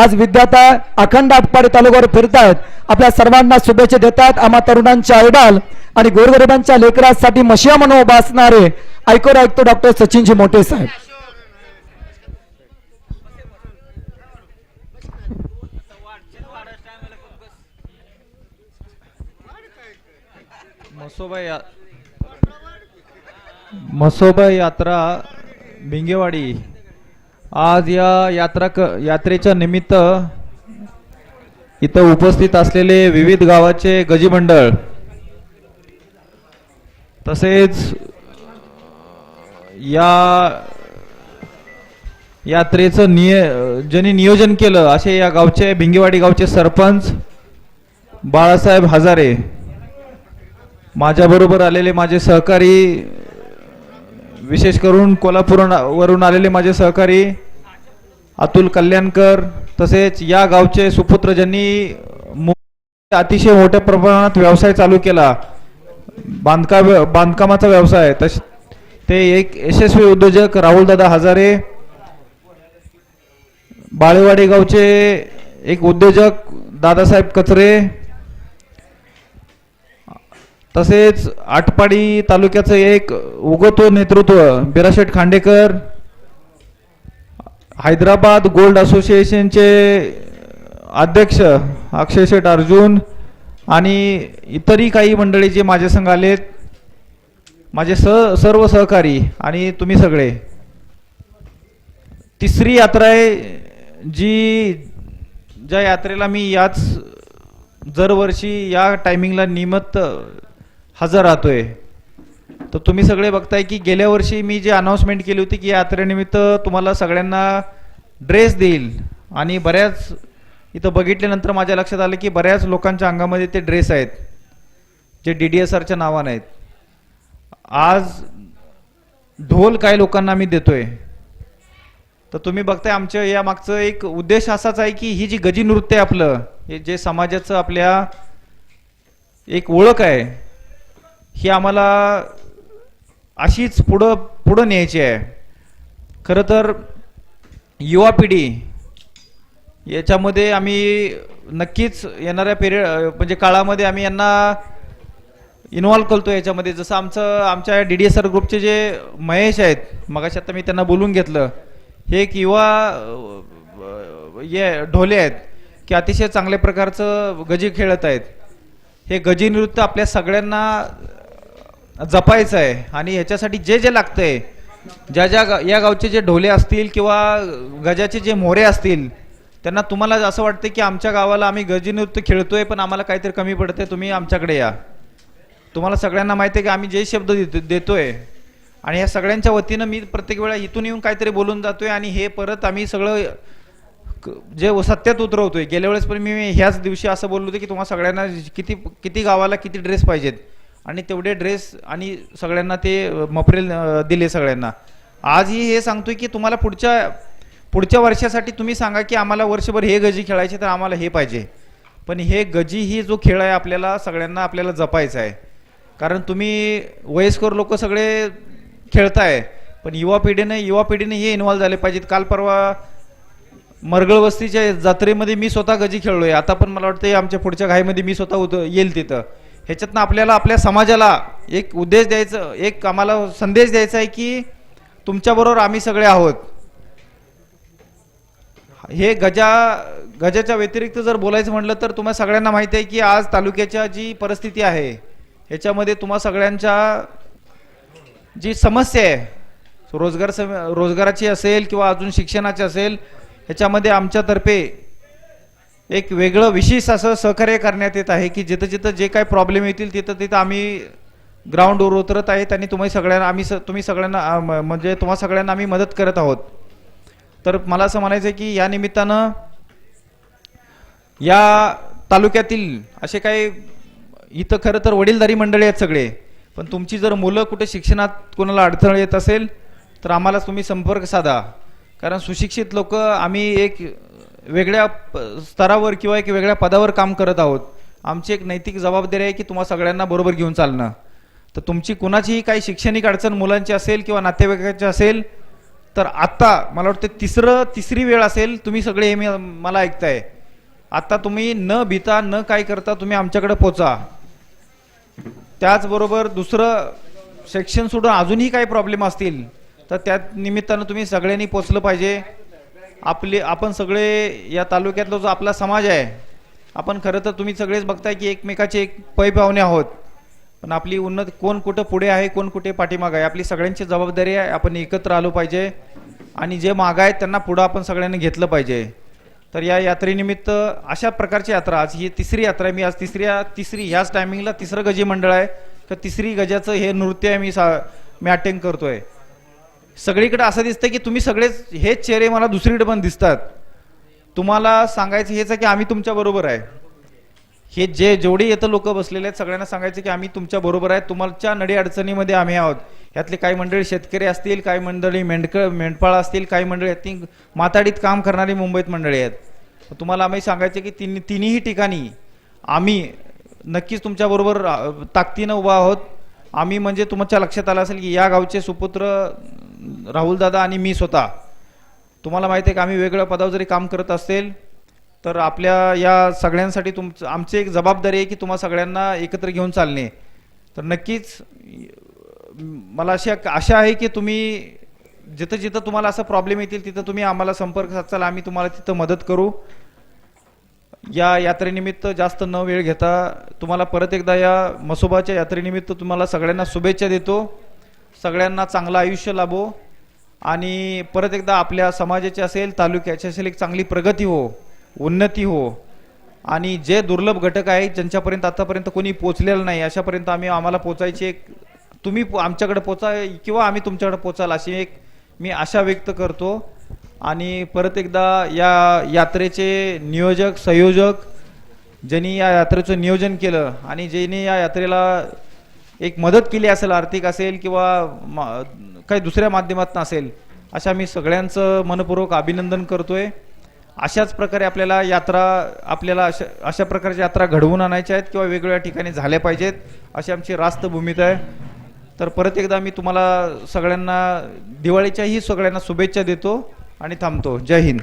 आज विद्यार्थ्या अखंड आटपाडी तालुक्यावर फिरतायत. आपल्या सर्वांना शुभेच्छा देतात. आम्हा तरुणांच्या आयडाल आणि गोरगरिबांच्या लेकरासाठी मशिया म्हणून उभा असणारे ऐकून ऐकतो डॉक्टर सचिनजी मोठे साहेब. मसोबा या मसोबा यात्रा भिंगेवाडी आज या यात्रा क यात्रेच्या निमित्त इथं उपस्थित असलेले विविध गावाचे गजी मंडळ तसेच या यात्रेचं निय ज्यांनी नियोजन केलं असे या गावचे भिंगेवाडी गावचे सरपंच बाळासाहेब हजारे. माझ्याबरोबर आलेले माझे सहकारी विशेष करून कोल्हापूर वरून आलेले माझे सहकारी अतुल कल्याणकर तसेच या गावचे सुपुत्र ज्यांनी मु- अतिशय मोठ्या प्रमाणात व्यवसाय चालू केला. बांधकाम बांधकामाचा व्यवसाय. तस ते एक यशस्वी उद्योजक राहुलदादा हजारे बाळेवाडी गावचे एक उद्योजक दादासाहेब कचरे तसेच आटपाडी तालुक्याचं एक उगवतो नेतृत्व बिराशेठ खांडेकर हैदराबाद गोल्ड असोसिएशनचे अध्यक्ष अक्षय शेठ अर्जुन आणि इतरही काही मंडळी जे माझ्या संघ आलेत माझे स सर्व सहकारी आणि तुम्ही सगळे. तिसरी यात्रा आहे जी ज्या यात्रेला मी याच दरवर्षी या टायमिंगला नियमित हजर राहतोय. तर तुम्ही सगळे बघताय की गेल्या वर्षी मी जी अनाऊन्समेंट केली होती की यात्रेनिमित्त तुम्हाला सगळ्यांना ड्रेस देईल. आणि बऱ्याच इथं बघितल्यानंतर माझ्या लक्षात आलं की बऱ्याच लोकांच्या अंगामध्ये ते ड्रेस आहेत. जे डी डी एस आरच्या नावानं आहेत. आज ढोल काय लोकांना मी देतोय. तर तुम्ही बघताय आमच्या या मागचं एक उद्देश असाच आहे की ही जी गजी नृत्य आहे आपलं हे जे समाजाचं आपल्या एक ओळख आहे ही आम्हाला अशीच पुढं पुढं न्यायची आहे. खरं तर युवा पिढी याच्यामध्ये आम्ही नक्कीच येणाऱ्या पिरियड म्हणजे काळामध्ये आम्ही यांना इन्व्हॉल्व करतो याच्यामध्ये. जसं आमचं आमच्या डी डी एस आर ग्रुपचे जे महेश आहेत मगाशी आता मी त्यांना बोलून घेतलं. हे एक युवा ये ढोले आहेत की अतिशय चांगल्या प्रकारचं गजी खेळत आहेत. हे गजी नृत्य आपल्या सगळ्यांना जपायचं आहे आणि ह्याच्यासाठी जे जे लागतंय ज्या ज्या गा- या गावचे जे ढोले असतील किंवा गजाचे जे मोरे असतील त्यांना तुम्हाला असं वाटतं की आमच्या गावाला आम्ही गजी नृत्य खेळतोय पण आम्हाला काहीतरी कमी पडते तुम्ही आमच्याकडे या. तुम्हाला सगळ्यांना माहिती आहे की आम्ही जे शब्द देतो- देतोय आणि या सगळ्यांच्या वतीनं मी प्रत्येक वेळा इथून येऊन काहीतरी बोलून जातोय आणि हे परत आम्ही सगळं जे सत्यात उतरवतोय. गेल्या वेळेस पण मी ह्याच दिवशी असं बोललो होतो की तुम्हाला सगळ्यांना किती किती गावाला किती ड्रेस पाहिजेत. आणि तेवढे ड्रेस आणि सगळ्यांना ते मफरेल दिले सगळ्यांना. आजही हे सांगतोय की तुम्हाला पुढच्या पुढच्या वर्षासाठी तुम्ही सांगा की आम्हाला वर्षभर हे गजी खेळायचे तर आम्हाला हे पाहिजे. पण हे गजी ही जो खेळ आहे आपल्याला सगळ्यांना आपल्याला जपायचा आहे. कारण तुम्ही वयस्कर लोक सगळे खेळताय पण युवा पिढीने युवा पिढीने हे इन्व्हॉल्व झाले पाहिजेत. काल परवा मरगळवस्तीच्या जत्रेमध्ये मी स्वतः गजी खेळलोय. आता पण मला वाटतं आमच्या पुढच्या घाईमध्ये मी स्वतः उत येईल तिथं. ह्याच्यातनं आपल्याला आपल्या समाजाला एक उद्देश द्यायचं एक आम्हाला संदेश द्यायचा आहे की तुमच्याबरोबर आम्ही सगळे आहोत. हे गजा गजाच्या व्यतिरिक्त जर बोलायचं म्हटलं तर तुम्हाला सगळ्यांना माहिती आहे की आज तालुक्याच्या जी परिस्थिती आहे ह्याच्यामध्ये तुम्हा सगळ्यांच्या जी समस्या आहे रोजगार सम रोजगाराची असेल किंवा अजून शिक्षणाची असेल ह्याच्यामध्ये आमच्यातर्फे एक वेगळं विशेष असं सहकार्य करण्यात येत आहे की जिथं जिथं जे काही प्रॉब्लेम येतील तिथं तिथं आम्ही ग्राउंडवर उतरत आहेत आणि तुम्ही सगळ्यांना आम्ही स तुम्ही सगळ्यांना म्हणजे तुम्हा सगळ्यांना आम्ही मदत करत आहोत. तर मला असं म्हणायचं आहे की या निमित्तानं या तालुक्यातील असे काही इथं खरं तर वडीलधारी मंडळी आहेत सगळे. पण तुमची जर मुलं कुठे शिक्षणात कोणाला अडथळ येत असेल तर आम्हाला तुम्ही संपर्क साधा. कारण सुशिक्षित लोक आम्ही एक वेगळ्या प- स्तरावर किंवा एक वेगळ्या पदावर काम करत आहोत. आमची एक नैतिक जबाबदारी आहे की तुम्हा सगळ्यांना बरोबर घेऊन चालणं. तर तुमची कुणाचीही काही शैक्षणिक अडचण मुलांची असेल किंवा नातेवाईकाची असेल तर आत्ता मला वाटतं तिसरं तिसरी वेळ असेल तुम्ही सगळे हे मी- मला ऐकताय. आत्ता तुम्ही न भीता न काय करता तुम्ही आमच्याकडे पोचा. त्याचबरोबर दुसरं सेक्शन सोडून अजूनही काही प्रॉब्लेम असतील तर त्या निमित्तानं तुम्ही सगळ्यांनी पोचलं पाहिजे. आपले आपण सगळे या तालुक्यातला जो आपला समाज आहे आपण खरं तर तुम्ही सगळेच बघताय की एकमेकाचे एक पै पाहुणे आहोत. पण आपली उन्नत कोण कुठं पुढे आहे कोण कुठे पाठीमाग आहे आपली सगळ्यांची जबाबदारी आहे आपण एकत्र आलो पाहिजे. आणि जे माग आहेत त्यांना पुढं आपण सगळ्यांनी घेतलं पाहिजे. तर या यात्रेनिमित्त अशा प्रकारची यात्रा आज ही तिसरी यात्रा आहे. मी आज तिसऱ्या तिसरी ह्याच टायमिंगला तिसरं गजी मंडळ आहे. तर तिसरी गजाचं हे नृत्य आहे मी सा मी अटेंड करतोय. सगळीकडे असं दिसतं की तुम्ही सगळेच हेच चेहरे मला दुसरीकडे पण दिसतात. तुम्हाला सांगायचं हेच आहे की आम्ही तुमच्या बरोबर आहे. हे जे जेवढे येतं लोक बसलेले आहेत सगळ्यांना सांगायचं की आम्ही तुमच्या बरोबर आहे. तुमच्या नडी अडचणीमध्ये आम्ही आहोत. यातले काही मंडळी शेतकरी असतील काही मंडळी मेंढक मेंढपाळ असतील काही मंडळी यातली माताडीत काम करणारी मुंबईत मंडळी आहेत. तुम्हाला आम्ही सांगायचं की तिन्ही तिन्ही ठिकाणी आम्ही नक्कीच तुमच्याबरोबर ताकदीनं उभा आहोत. आम्ही म्हणजे तुमच्या लक्षात आलं असेल की या गावचे सुपुत्र राहुलदादा आणि मी स्वतः. तुम्हाला माहिती आहे का आम्ही वेगळ्या पदावर जरी काम करत असेल तर आपल्या या सगळ्यांसाठी तुमचं आमची एक जबाबदारी आहे की तुम्हा सगळ्यांना एकत्र घेऊन चालणे. तर नक्कीच मला अशी आशा आहे की तुम्ही जिथं जिथं तुम्हाला असं प्रॉब्लेम येतील तिथं तुम्ही आम्हाला संपर्क साधाल आम्ही तुम्हाला तिथं मदत करू. या यात्रेनिमित्त जास्त न वेळ घेता तुम्हाला परत एकदा या मसोबाच्या यात्रेनिमित्त तुम्हाला सगळ्यांना शुभेच्छा देतो. सगळ्यांना चांगलं आयुष्य लाभो आणि परत एकदा आपल्या समाजाची असेल तालुक्याची असेल एक चांगली प्रगती हो उन्नती हो. आणि जे दुर्लभ घटक आहेत ज्यांच्यापर्यंत आतापर्यंत कोणी पोचलेलं नाही अशापर्यंत आम्ही आम्हाला पोचायची एक तुम्ही पो- आमच्याकडे पोचा किंवा आम्ही तुमच्याकडे पोचाल अशी एक मी आशा व्यक्त करतो. आणि परत एकदा या यात्रेचे नियोजक संयोजक ज्यांनी या यात्रेचं नियोजन केलं आणि ज्यांनी या यात्रेला एक मदत केली असेल आर्थिक असेल किंवा काही दुसऱ्या माध्यमातून असेल अशा मी सगळ्यांचं मनपूर्वक अभिनंदन करतोय. अशाच प्रकारे आपल्याला यात्रा आपल्याला अशा अशा प्रकारच्या यात्रा घडवून आणायच्या आहेत किंवा वेगवेगळ्या ठिकाणी झाल्या पाहिजेत अशी आमची रास्त भूमिका आहे. तर परत एकदा मी तुम्हाला सगळ्यांना दिवाळीच्याही सगळ्यांना शुभेच्छा देतो आणि थांबतो. जय हिंद.